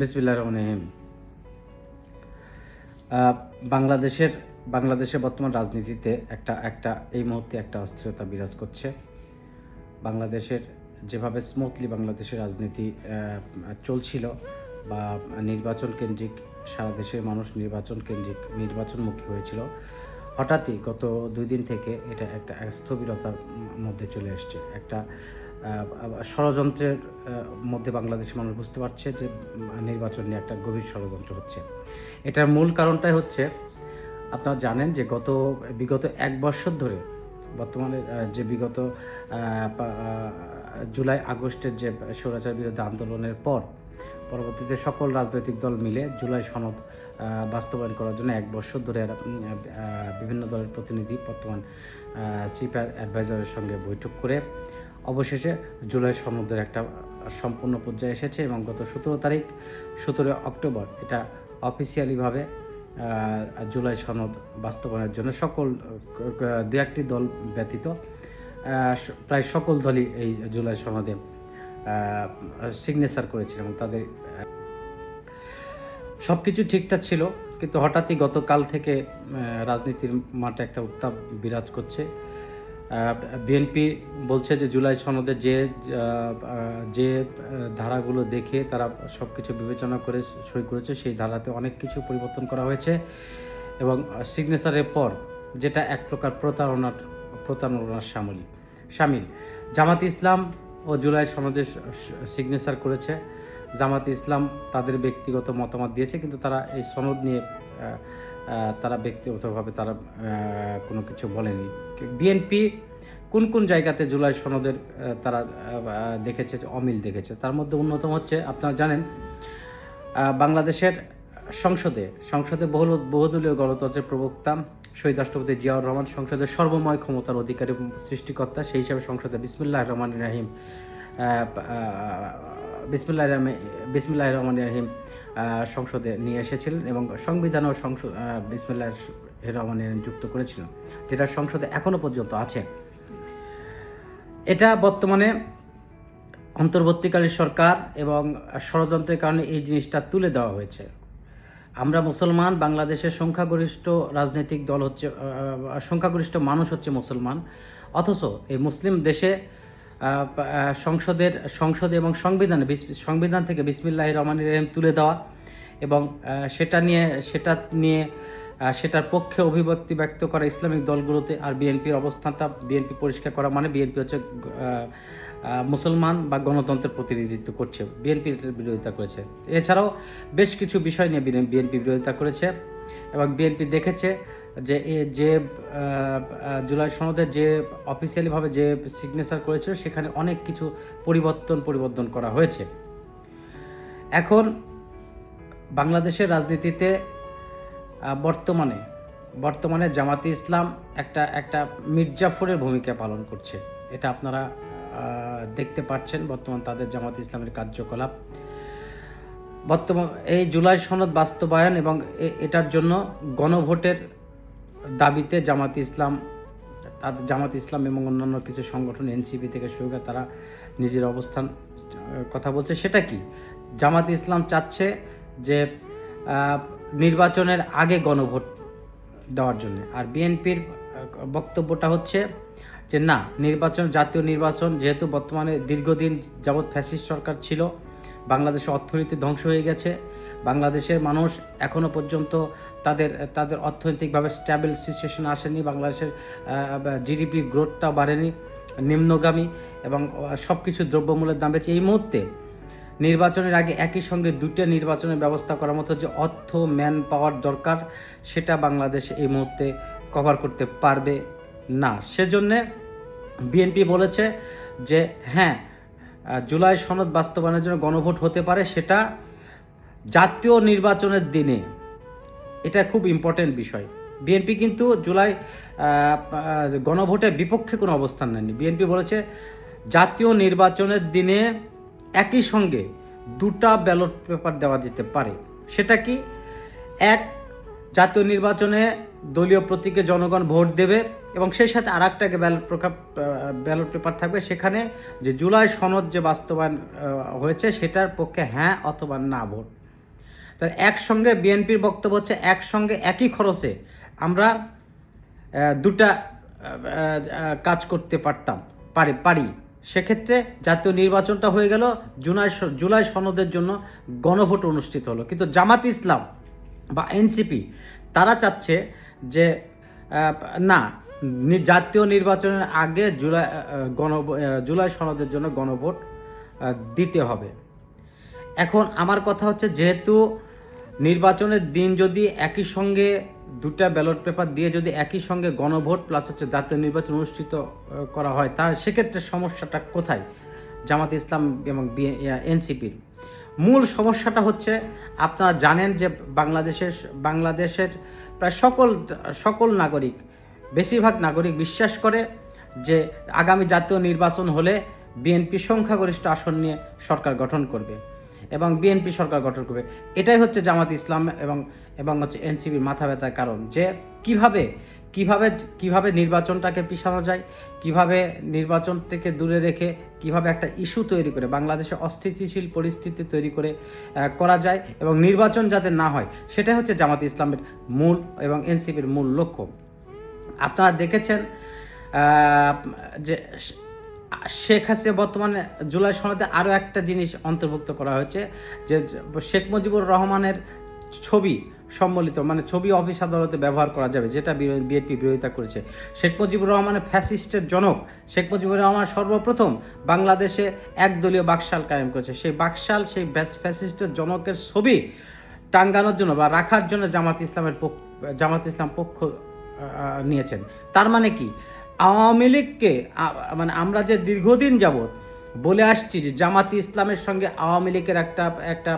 বিসমিল্লাহ রহমান রহিম। বাংলাদেশের বাংলাদেশের বর্তমান রাজনীতিতে একটা একটা, এই মুহূর্তে একটা অস্থিরতা বিরাজ করছে। বাংলাদেশের যেভাবে স্মুথলি বাংলাদেশের রাজনীতি চলছিল বা নির্বাচন কেন্দ্রিক, সারা দেশের মানুষ নির্বাচন কেন্দ্রিক, নির্বাচনমুখী হয়েছিল, হঠাৎই গত দুই দিন থেকে এটা একটা স্থবিরতার মধ্যে চলে এসছে। একটা ষড়যন্ত্রের মধ্যে বাংলাদেশের মানুষ বুঝতে পারছে যে নির্বাচন নিয়ে একটা গভীর ষড়যন্ত্র হচ্ছে। এটার মূল কারণটাই হচ্ছে, আপনারা জানেন যে গত, বিগত এক বছর ধরে, বর্তমানে যে বিগত জুলাই, আগস্টের যে স্বৈরাচার বিরুদ্ধে আন্দোলনের পর, পরবর্তীতে সকল রাজনৈতিক দল মিলে জুলাই সনদ বাস্তবায়ন করার জন্য এক বছর ধরে বিভিন্ন দলের প্রতিনিধি, বর্তমান চিফ অ্যাডভাইজারের সঙ্গে বৈঠক করে অবশেষে জুলাই সনদের একটা সম্পূর্ণ পর্যায়ে এসেছে এবং গত সতেরো তারিখ সতেরো অক্টোবর এটা অফিসিয়ালিভাবে জুলাই সনদ বাস্তবায়নের জন্য সকল দু একটি দল ব্যতীত প্রায় সকল দলই এই জুলাই সনদে সিগনেচার করেছিল এবং তাদের সব কিছু ঠিকঠাক ছিল, কিন্তু হঠাৎই গতকাল থেকে রাজনীতির মাঠে একটা উত্তাপ বিরাজ করছে। বিএনপি বলছে যে জুলাই সনদে যে যে ধারাগুলো দেখে তারা সব কিছু বিবেচনা করে সই করেছে, সেই ধারাতে অনেক কিছু পরিবর্তন করা হয়েছে। এবং সিগনেচারের পর যেটা এক প্রকার প্রতারণার প্রতারণার সামিল সামিল। জামাত ইসলাম ও জুলাই সনদে সিগনেচার করেছে। জামাত ইসলাম তাদের ব্যক্তিগত মতামত দিয়েছে, কিন্তু তারা এই সনদ নিয়ে তারা ব্যক্তিগতভাবে তারা কোনো কিছু বলেনি। বিএনপি কোন কোন জায়গাতে জুলাই সনদের তারা দেখেছে, অমিল দেখেছে? তার মধ্যে অন্যতম হচ্ছে, আপনারা জানেন বাংলাদেশের সংসদে সংসদে বহুল, বহুদলীয় গণতন্ত্রের প্রবক্তা শহীদ রাষ্ট্রপতি জিয়াউর রহমান সংসদের সর্বময় ক্ষমতার অধিকারী সৃষ্টিকর্তা, সেই হিসাবে সংসদে বিসমুল্লাহ রহমান রাহিম বিসমুল্লাহ রহমান বিসমুল্লাহ রহমান রাহিম সংসদে নিয়ে এসেছিলেন এবং সংবিধান ও সংসদ বিসমুল্লাহ রহমান যুক্ত করেছিলেন, যেটা সংসদে এখনও পর্যন্ত আছে। এটা বর্তমানে অন্তর্বর্তীকালীন সরকার এবং ষড়যন্ত্রের কারণে এই জিনিসটা তুলে দেওয়া হয়েছে। আমরা মুসলমান, বাংলাদেশের সংখ্যাগরিষ্ঠ রাজনৈতিক দল হচ্ছে সংখ্যাগরিষ্ঠ মানুষ হচ্ছে মুসলমান, অথচ এই মুসলিম দেশে সংসদের, সংসদে এবং সংবিধানে সংবিধান থেকে বিসমিল্লাহ রহমান রহিম তুলে দেওয়া এবং সেটা নিয়ে সেটা নিয়ে সেটার পক্ষে অভিব্যক্তি ব্যক্ত করা ইসলামিক দলগুলোতে আর বিএনপির অবস্থানটা, বিএনপি পরিষ্কার করা মানে বিএনপি হচ্ছে মুসলমান বা গণতন্ত্রের প্রতিনিধিত্ব করছে, বিএনপি বিরোধিতা করেছে। এছাড়াও বেশ কিছু বিষয় নিয়ে বিএনপি বিরোধিতা করেছে এবং বিএনপি দেখেছে যে যে জুলাই সনদের যে অফিসিয়ালিভাবে যে সিগনেচার করেছিল, সেখানে অনেক কিছু পরিবর্তন পরিবর্তন করা হয়েছে। এখন বাংলাদেশের রাজনীতিতে বর্তমানে বর্তমানে জামাতে ইসলাম একটা একটা মির্জাফরের ভূমিকা পালন করছে। এটা আপনারা দেখতে পাচ্ছেন, বর্তমান তাদের জামাত ইসলামের কার্যকলাপ। বর্তমান, এই জুলাই সনদ বাস্তবায়ন এবং এটার জন্য গণভোটের দাবিতে জামাত ইসলাম তাদের জামাত ইসলাম এবং অন্যান্য কিছু সংগঠন, এনসিপি থেকে শুরু করে তারা নিজের অবস্থান কথা বলছে। সেটা কি? জামাত ইসলাম চাচ্ছে যে নির্বাচনের আগে গণভোট দেওয়ার জন্য। আর বিএনপির বক্তব্যটা হচ্ছে যে, না, নির্বাচন, জাতীয় নির্বাচন যেহেতু বর্তমানে দীর্ঘদিন যাবৎ ফ্যাসিস্ট সরকার ছিল, বাংলাদেশের অর্থনীতি ধ্বংস হয়ে গেছে, বাংলাদেশের মানুষ এখনও পর্যন্ত তাদের তাদের অর্থনৈতিকভাবে স্ট্যাবল সিচুয়েশন আসেনি, বাংলাদেশের জিডিপি গ্রোথটা বাড়েনি, নিম্নগামী এবং সব কিছু দ্রব্যমূল্যের দাম বেড়েছে। এই মুহূর্তে নির্বাচনের আগে একই সঙ্গে দুটো নির্বাচনের ব্যবস্থা করার মতো যে অর্থ ম্যান পাওয়ার দরকার, সেটা বাংলাদেশ এই মুহূর্তে কভার করতে পারবে না। সেজন্যে বিএনপি বলেছে যে হ্যাঁ জুলাই সনদ বাস্তবায়নের জন্য গণভোট হতে পারে, সেটা জাতীয় নির্বাচনের দিনে এটা খুব ইম্পর্টেন্ট বিষয়। বিএনপি কিন্তু জুলাই গণভোটের বিপক্ষে কোনো অবস্থান নেয়নি। বিএনপি বলেছে, জাতীয় নির্বাচনের দিনে একই সঙ্গে দুটা ব্যালট পেপার দেওয়া যেতে পারে। সেটা কি? এক, জাতীয় নির্বাচনে দলীয় প্রতীকে জনগণ ভোট দেবে এবং সেই সাথে আর একটা ব্যালট ব্যালট পেপার থাকবে। সেখানে যে জুলাই সনদ যে বাস্তবায়ন হয়েছে সেটার পক্ষে হ্যাঁ অথবা না ভোট। তার একসঙ্গে বিএনপির বক্তব্য হচ্ছে একসঙ্গে একই খরচে আমরা দুটা কাজ করতে পারতাম, পারি পারি। সেক্ষেত্রে জাতীয় নির্বাচনটা হয়ে গেল জুলাই জুলাই সনদের জন্য গণভোট অনুষ্ঠিত হলো। কিন্তু জামাত ইসলাম বা এনসিপি, তারা চাচ্ছে যে না জাতীয় নির্বাচনের আগে জুলাই গণ জুলাই সনদের জন্য গণভোট দিতে হবে। এখন আমার কথা হচ্ছে, যেহেতু নির্বাচনের দিন যদি একই সঙ্গে দুটা ব্যালট পেপার দিয়ে যদি একই সঙ্গে গণভোট প্লাস হচ্ছে জাতীয় নির্বাচন অনুষ্ঠিত করা হয়, তা সেক্ষেত্রে সমস্যাটা কোথায়? জামাত ইসলাম এবং এনসিপির। মূল সমস্যাটা হচ্ছে আপনারা জানেন যে বাংলাদেশের বাংলাদেশের প্রায় সকল সকল নাগরিক, বেশিরভাগ নাগরিক বিশ্বাস করে যে আগামী জাতীয় নির্বাচন হলে বিএনপি সংখ্যাগরিষ্ঠ আসন নিয়ে সরকার গঠন করবে। এবং বিএনপি সরকার গঠন করবে। এটাই হচ্ছে জামাত ইসলাম এবং এবং হচ্ছে এনসিপির মাথা ব্যথার কারণ যে কীভাবে কীভাবে কীভাবে নির্বাচনটাকে পিছানো যায়, কীভাবে নির্বাচন থেকে দূরে রেখে কীভাবে একটা ইস্যু তৈরি করে, বাংলাদেশে অস্থিতিশীল পরিস্থিতি তৈরি করে করা যায় এবং নির্বাচন যাতে না হয়, সেটাই হচ্ছে জামাত ইসলামের মূল এবং এনসিপির মূল লক্ষ্য। আপনারা দেখেছেন যে শেখ হাসিনা বর্তমানে জুলাই সনদে আরও একটা জিনিস অন্তর্ভুক্ত করা হয়েছে, যে শেখ মুজিবুর রহমানের ছবি সম্বলিত মানে ছবি অফিস আদালতে ব্যবহার করা যাবে, যেটা বিএনপি বিরোধিতা করেছে। শেখ মুজিবুর রহমানের ফ্যাসিস্টের জনক, শেখ মুজিবুর রহমান সর্বপ্রথম বাংলাদেশে একদলীয় বাকশাল কায়েম করেছে। সেই বাকশাল, সেই ফ্যাসিস্টের জনকের ছবি টাঙ্গানোর জন্য বা রাখার জন্য জামাত ইসলামের জামাত ইসলাম পক্ষ নিয়েছেন। তার মানে কি? আওয়ামী লীগকে মানে আমরা যে দীর্ঘদিন যাবৎ বলে আসছি যে জামাতি ইসলামের সঙ্গে আওয়ামী লীগের একটা একটা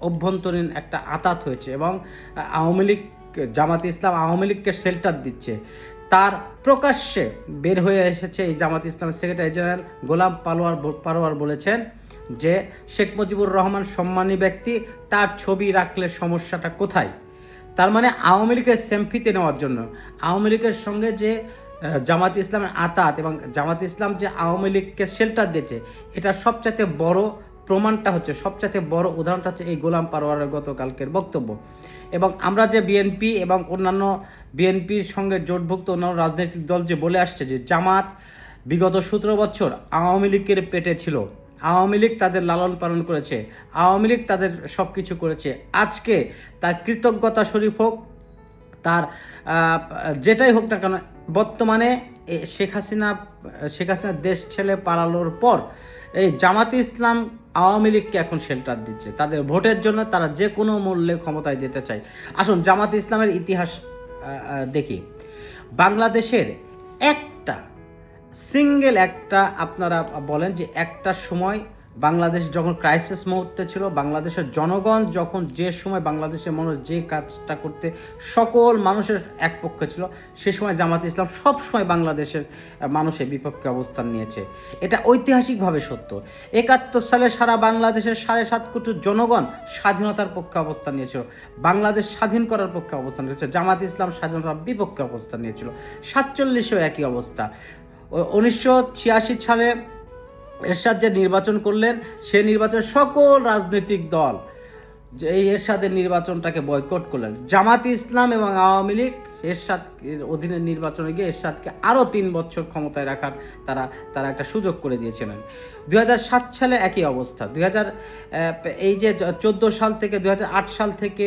অভ্যন্তরীণ একটা আতাত হয়েছে এবং আওয়ামী লীগ, জামাত ইসলাম আওয়ামী লীগকে শেল্টার দিচ্ছে। তার প্রকাশ্যে বের হয়ে এসেছে এই জামাত ইসলামের সেক্রেটারি জেনারেল গোলাম পালোয়ার পারোয়ার বলেছেন যে শেখ মুজিবুর রহমান সম্মানী ব্যক্তি, তার ছবি রাখলে সমস্যাটা কোথায়? তার মানে আওয়ামী লীগের সেমফিতে নেওয়ার জন্য, আওয়ামী লীগের সঙ্গে যে জামাত ইসলামের আতাত এবং জামাত ইসলাম যে আওয়ামী লীগকে শেল্টার দিয়েছে, এটা সবচাইতে বড় প্রমাণটা হচ্ছে, সবচাইতে বড় উদাহরণটা হচ্ছে এই গোলাম পারোয়ারের গতকালকের বক্তব্য। এবং আমরা যে বিএনপি এবং অন্যান্য বিএনপির সঙ্গে জোটভুক্ত অন্যান্য রাজনৈতিক দল যে বলে আসছে যে জামাত বিগত সতেরো বছর আওয়ামী লীগের পেটে ছিল, আওয়ামী লীগ তাদের লালন পালন করেছে, আওয়ামী লীগ তাদের সব কিছু করেছে। আজকে তার কৃতজ্ঞতা শরীফ হোক, তার যেটাই হোক না কেন বর্তমানে শেখ হাসিনা শেখ হাসিনা দেশ ছেলে পালানোর পর এই জামাতে ইসলাম আওয়ামী লীগকে এখন শেল্টার দিচ্ছে। তাদের ভোটের জন্য তারা যে কোনো মূল্যে ক্ষমতায় যেতে চায়। আসুন জামাত ইসলামের ইতিহাস দেখি। বাংলাদেশের একটা সিঙ্গেল একটা আপনারা বলেন যে একটা সময় বাংলাদেশ যখন ক্রাইসিস মুহূর্তে ছিল, বাংলাদেশের জনগণ যখন যে সময় বাংলাদেশের মানুষ যে কাজটা করতে সকল মানুষের এক পক্ষে ছিল, সে সময় জামাত ইসলাম সব সময় বাংলাদেশের মানুষের বিপক্ষে অবস্থান নিয়েছে। এটা ঐতিহাসিকভাবে সত্য। একাত্তর সালে সারা বাংলাদেশের সাড়ে সাত কোটি জনগণ স্বাধীনতার পক্ষে অবস্থান নিয়েছিল। বাংলাদেশ স্বাধীন করার পক্ষে অবস্থান নিয়েছিল। জামাত ইসলাম স্বাধীনতার বিপক্ষে অবস্থান নিয়েছিল। সাতচল্লিশেও একই অবস্থা। উনিশশো ছিয়াশি সালে এরশাদ যে নির্বাচন করলেন সে নির্বাচন সকল রাজনৈতিক দল যে এই এরশাদের নির্বাচনটাকে বয়কট করলেন। জামাত ইসলাম এবং আওয়ামী লীগ এরশাদ অধীনে নির্বাচনে গিয়ে এরশাদকে আরও তিন বছর ক্ষমতায় রাখার তারা তারা একটা সুযোগ করে দিয়েছিলেন। দুই হাজার সাত সালে একই অবস্থা। দুই হাজার এই যে চোদ্দ সাল থেকে, দুই হাজার আট সাল থেকে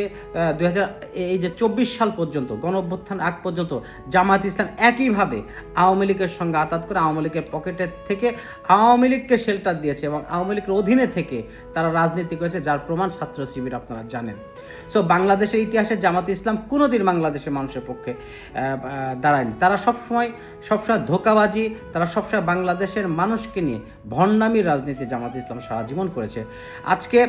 দুই হাজার, এই যে চব্বিশ সাল পর্যন্ত, গণ অভ্যুত্থান আগ পর্যন্ত জামাত ইসলাম একইভাবে আওয়ামী লীগের সঙ্গে আতাত করে আওয়ামী লীগের পকেটের থেকে আওয়ামী লীগকে শেল্টার দিয়েছে এবং আওয়ামী লীগের অধীনে থেকে তারা রাজনীতি করেছে, যার প্রমাণ ছাত্র শিবির আপনারা জানেন। সো বাংলাদেশের ইতিহাসে জামাত ইসলাম কোনোদিন বাংলাদেশের মানুষের পক্ষে আহ, দাঁড়ায়নি। তারা সবসময় সবসময় ধোকাবাজি তারা সবসময় বাংলাদেশের মানুষকে নিয়ে ভণ্ডামির রাজনীতি জামাত ইসলাম সারা জীবন করেছে। আজকে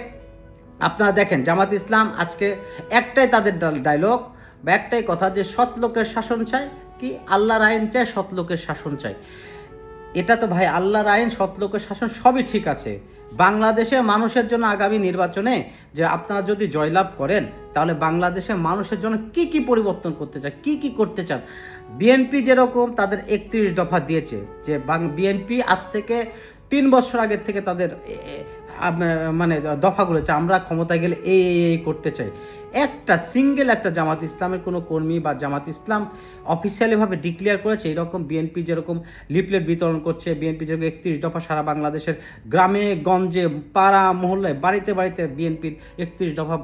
আপনারা দেখেন জামাত ইসলাম আজকে একটাই তাদের ডায়লগ বা একটাই কথা যে সৎ লোকের শাসন চায় কি? আল্লাহর আইন চায় সৎ লোকের শাসন চাই এটা তো ভাই আল্লাহর আইন, সৎ লোকের শাসন সবই ঠিক আছে। বাংলাদেশের মানুষের জন্য আগামী নির্বাচনে যে আপনারা যদি জয়লাভ করেন, তাহলে বাংলাদেশের মানুষের জন্য কি কি পরিবর্তন করতে চান, কি কি করতে চান? বিএনপি যেরকম তাদের একত্রিশ দফা দিয়েছে, যে বিএনপি আজ থেকে তিন বছর আগের থেকে তাদের মানে দফাগুলো আমরা ক্ষমতায় গেলে এই এই করতে চাই। একটা সিঙ্গেল একটা জামাত ইসলামের কোনো কর্মী বা জামাত ইসলাম অফিসিয়ালিভাবে ডিক্লেয়ার করেছে, এরকম বিএনপি যেরকম লিফলেট বিতরণ করছে বিএনপি যেরকম একত্রিশ দফা সারা বাংলাদেশের গ্রামে, গঞ্জে, পাড়া, মহল্লায়, বাড়িতে বাড়িতে বিএনপির একত্রিশ দফা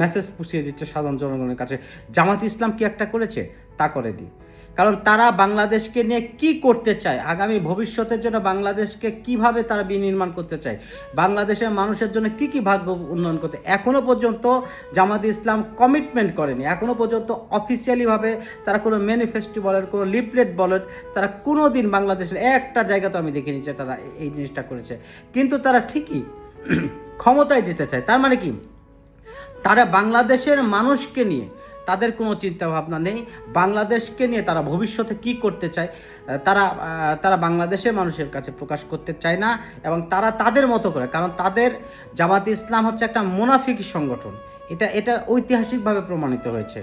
মেসেজ পুষিয়ে দিচ্ছে সাধারণ জনগণের কাছে। জামাত ইসলাম কি একটা করেছে? তা করেনি। কারণ তারা বাংলাদেশকে নিয়ে কি করতে চায়? আগামী ভবিষ্যতের জন্য বাংলাদেশকে কীভাবে তারা বিনির্মাণ করতে চায়? বাংলাদেশের মানুষের জন্য কি কি ভাগ্য উন্নয়ন করতে এখনও পর্যন্ত জামাত ইসলাম কমিটমেন্ট করেনি। এখনও পর্যন্ত অফিসিয়ালিভাবে তারা কোনো ম্যানিফেস্টো বলেন, কোনো লিফলেট বলেন, তারা কোনো দিন বাংলাদেশের একটা জায়গা তো আমি দেখে যে তারা এই জিনিসটা করেছে। কিন্তু তারা ঠিকই ক্ষমতায় যেতে চায়। তার মানে কি? তারা বাংলাদেশের মানুষকে নিয়ে তাদের কোনো চিন্তা ভাবনা নেই। বাংলাদেশকে নিয়ে তারা ভবিষ্যতে কি করতে চায় তারা তারা বাংলাদেশের মানুষের কাছে প্রকাশ করতে চায় না এবং তারা তাদের মতো করে, কারণ তাদের জামাত ইসলাম হচ্ছে একটা মুনাফিক সংগঠন। এটা এটা ঐতিহাসিকভাবে প্রমাণিত হয়েছে।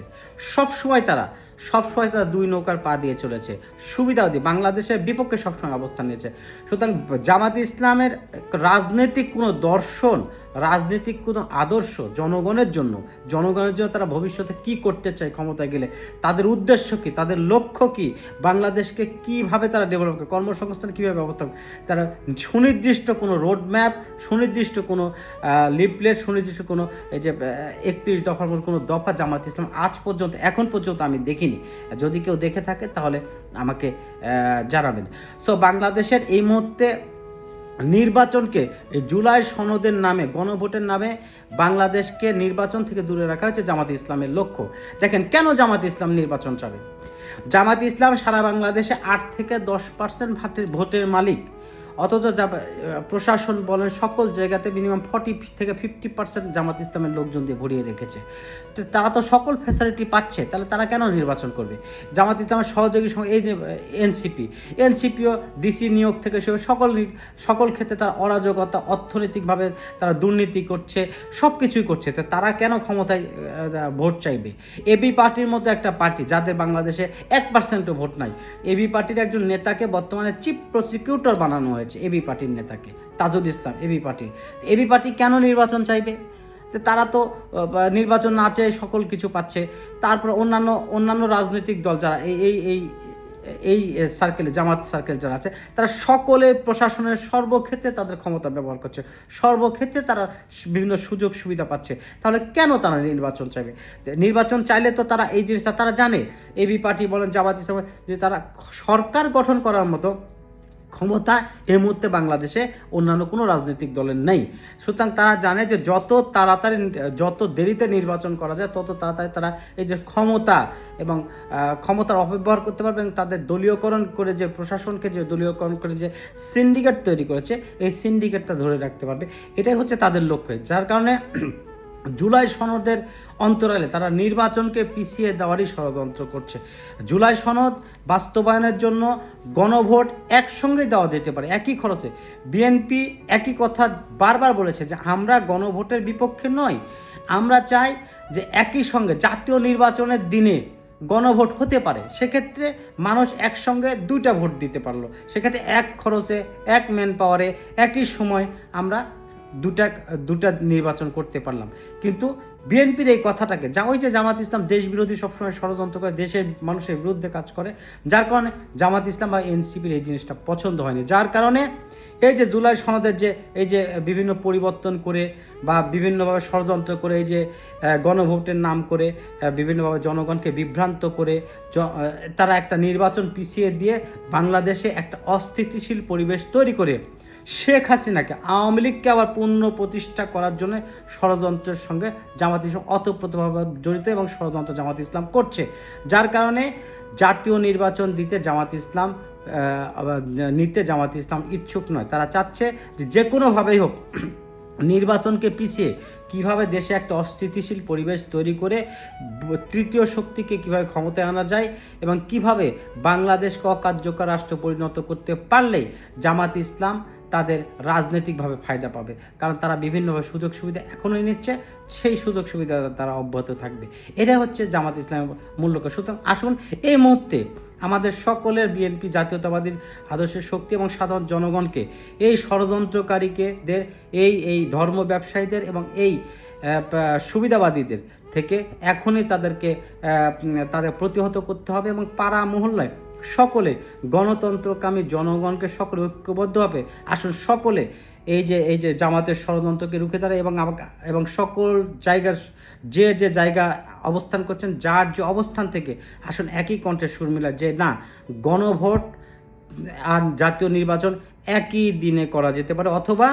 সবসময় তারা সবসময় তারা দুই নৌকার পা দিয়ে চলেছে। সুবিধাবাদী, বাংলাদেশের বিপক্ষে সবসময় অবস্থান নিয়েছে। সুতরাং জামাত ইসলামের রাজনৈতিক কোনো দর্শন, রাজনৈতিক কোনো আদর্শ জনগণের জন্য জনগণের জন্য তারা ভবিষ্যতে কি করতে চায় ক্ষমতায় গেলে, তাদের উদ্দেশ্য কি, তাদের লক্ষ্য কি, বাংলাদেশকে কীভাবে তারা ডেভেলপ করে কর্মসংস্থান কীভাবে ব্যবস্থা করে তারা সুনির্দিষ্ট কোনো রোড ম্যাপ সুনির্দিষ্ট কোনো লিফলেট সুনির্দিষ্ট কোনো, এই যে একত্রিশ দফার মতো কোনো দফা জামাত ইসলাম আজ পর্যন্ত, এখন পর্যন্ত আমি দেখিনি। যদি কেউ দেখে থাকে, তাহলে আমাকে জানাবেন। সো বাংলাদেশের এই মুহূর্তে নির্বাচনকে জুলাই সনদের নামে, গণভোটের নামে বাংলাদেশকে নির্বাচন থেকে দূরে রাখা হয়েছে জামাত ইসলামের লক্ষ্য। দেখেন, কেন জামাত ইসলাম নির্বাচন চাবে? জামাত ইসলাম সারা বাংলাদেশে আট থেকে দশ পার্সেন্ট ভোটের মালিক। অথচ প্রশাসন বলেন সকল জায়গাতে মিনিমাম ফর্টি থেকে ফিফটি পার্সেন্ট জামাত ইসলামের লোকজন দিয়ে ভরিয়ে রেখেছে। তো তারা তো সকল ফ্যাসিলিটি পাচ্ছে, তাহলে তারা কেন নির্বাচন করবে? জামাত ইসলামের সহযোগী এই এনসিপি এনসিপিও ডিসি নিয়োগ থেকে সে সকল সকল ক্ষেত্রে তার অরাজকতা, অর্থনৈতিকভাবে তারা দুর্নীতি করছে সব কিছুই করছে, তো তারা কেন ক্ষমতায় ভোট চাইবে? এবি পার্টির মতো একটা পার্টি, যাদের বাংলাদেশে এক পার্সেন্টও ভোট নাই এবি পার্টির একজন নেতাকে বর্তমানে চিফ প্রসিকিউটর বানানো হয়েছে। এবি পার্টির নেতাকে, Tajul Islam, AB party. AB party কেন নির্বাচন চাইবে? তারা তো নির্বাচন না চেয়ে সকল কিছু পাচ্ছে। তারপর অন্যান্য অন্যান্য রাজনৈতিক দল যারা, এই এই এই এই সার্কেলে জামাত সার্কেল যারা আছে, তারা সকলে প্রশাসনের সর্বক্ষেত্রে তাদের ক্ষমতা ব্যবহার করছে। সর্বক্ষেত্রে তারা বিভিন্ন সুযোগ সুবিধা পাচ্ছে। তাহলে কেন তারা নির্বাচন চাইবে? নির্বাচন চাইলে তো তারা এই জিনিসটা তারা জানে। এবি পার্টি বলেন, জামাত ইসলাম যে তারা সরকার গঠন করার মতো ক্ষমতা এই মুহূর্তে বাংলাদেশে অন্যান্য কোনো রাজনৈতিক দলের নেই। সুতরাং তারা জানে যে যত তাড়াতাড়ি, যত দেরিতে নির্বাচন করা যায়, তত তাড়াতাড়ি তারা এই যে ক্ষমতা এবং ক্ষমতার অপব্যবহার করতে পারবে এবং তাদের দলীয়করণ করে যে, প্রশাসনকে যে দলীয়করণ করে যে সিন্ডিকেট তৈরি করেছে, এই সিন্ডিকেটটা ধরে রাখতে পারবে। এটাই হচ্ছে তাদের লক্ষ্য। যার কারণে জুলাই সনদের অন্তরালে তারা নির্বাচনকে পিছিয়ে দেওয়ারই ষড়যন্ত্র করছে। জুলাই সনদ বাস্তবায়নের জন্য গণভোট একসঙ্গে দেওয়া যেতে পারে। একই খরচে বিএনপি একই কথা বারবার বলেছে যে আমরা গণভোটের বিপক্ষে নই। আমরা চাই যে একই সঙ্গে জাতীয় নির্বাচনের দিনে গণভোট হতে পারে। সেক্ষেত্রে মানুষ একসঙ্গে দুইটা ভোট দিতে পারল। সেক্ষেত্রে এক খরচে, এক ম্যান পাওয়ারে একই সময় আমরা দুটা দুটা নির্বাচন করতে পারলাম। কিন্তু বিএনপির এই কথাটাকে, যা ওই যে জামাত ইসলাম দেশ বিরোধী সবসময় ষড়যন্ত্র করে, দেশের মানুষের বিরুদ্ধে কাজ করে, যার কারণে জামাত ইসলাম বা এনসিপির এই জিনিসটা পছন্দ হয়নি। যার কারণে এই যে জুলাই সনদের যে, এই যে বিভিন্ন পরিবর্তন করে বা বিভিন্নভাবে ষড়যন্ত্র করে, এই যে গণভোটের নাম করে বিভিন্নভাবে জনগণকে বিভ্রান্ত করে তারা একটা নির্বাচন পিছিয়ে দিয়ে বাংলাদেশে একটা অস্থিতিশীল পরিবেশ তৈরি করে শেখ হাসিনাকে আওয়ামী লীগকে আবার পুনঃ প্রতিষ্ঠা করার জন্য ষড়যন্ত্রের সঙ্গে জামাত ইসলাম অতপ্রতভাবে জড়িত এবং ষড়যন্ত্র জামাত ইসলাম করছে। যার কারণে জাতীয় নির্বাচন দিতে জামাত ইসলাম নিতে জামাত ইসলাম ইচ্ছুক নয়। তারা চাচ্ছে যে যে কোনোভাবেই হোক নির্বাচনকে পিছিয়ে কীভাবে দেশে একটা অস্থিতিশীল পরিবেশ তৈরি করে তৃতীয় শক্তিকে কীভাবে ক্ষমতায় আনা যায় এবং কীভাবে বাংলাদেশকে অকার্যকর রাষ্ট্র পরিণত করতে পারলেই জামাত ইসলাম তাদের রাজনৈতিকভাবে ফায়দা পাবে। কারণ তারা বিভিন্নভাবে সুযোগ সুবিধা এখনই নিচ্ছে, সেই সুযোগ সুবিধা তারা অব্যাহত থাকবে। এটা হচ্ছে জামাত ইসলামের মূল লক্ষ্য। সুতরাং আসুন এই মুহূর্তে আমাদের সকলের বিএনপি জাতীয়তাবাদীর আদর্শের শক্তি এবং সাধারণ জনগণকে, এই ষড়যন্ত্রকারীকেদের এই এই ধর্ম ব্যবসায়ীদের এবং এই সুবিধাবাদীদের থেকে এখনই তাদেরকে তাদের প্রতিহত করতে হবে এবং পাড়া মহল্লায় সকলে গণতন্ত্রকামী জনগণকে সকলে ঐক্যবদ্ধ হবে। আসুন সকলে এই যে এই যে জামাতের ষড়যন্ত্রকে রুখে দাঁড়ায় এবং এবং সকল জায়গার যে যে জায়গা অবস্থান করছেন, যার যে অবস্থান থেকে, আসুন একই কণ্ঠে সুর মিলা যে না, গণভোট আর জাতীয় নির্বাচন একই দিনে করা যেতে পারে অথবা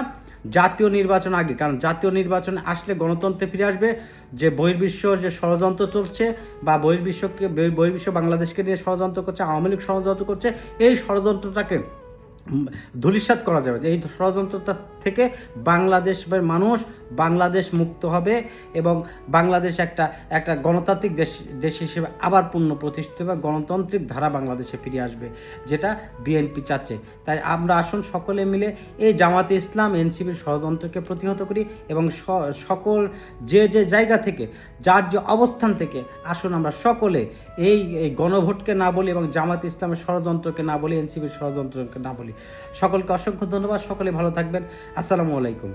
জাতীয় নির্বাচন আগে, কারণ জাতীয় নির্বাচন আসলে গণতন্ত্রে ফিরে আসবে, যে বহির্বিশ্ব যে ষড়যন্ত্র চলছে বা বহির্বিশ্বকে, বহি- বহির্বিশ্ব বাংলাদেশকে নিয়ে ষড়যন্ত্র করছে, আওয়ামী লীগ ষড়যন্ত্র করছে, এই ষড়যন্ত্রটাকে ধূলিসাৎ করা যাবে। এই ষড়যন্ত্রটা থেকে বাংলাদেশের মানুষ বাংলাদেশ মুক্ত হবে এবং বাংলাদেশ একটা একটা গণতান্ত্রিক দেশ দেশ হিসেবে আবার পূর্ণ প্রতিষ্ঠিত হবে, গণতান্ত্রিক ধারা বাংলাদেশে ফিরে আসবে, যেটা বিএনপি চাচ্ছে। তাই আমরা আসুন সকলে মিলে এই জামাতে ইসলাম এনসিপির ষড়যন্ত্রকে প্রতিহত করি এবং সকল যে যে জায়গা থেকে, যার যে অবস্থান থেকে আসুন আমরা সকলে এই এই গণভোটকে না বলি এবং জামাত ইসলামের ষড়যন্ত্রকে না বলি এনসিপির ষড়যন্ত্রকে না বলি। সকলকে অসংখ্য ধন্যবাদ, সকলে ভালো থাকবেন। আসসালামু আলাইকুম।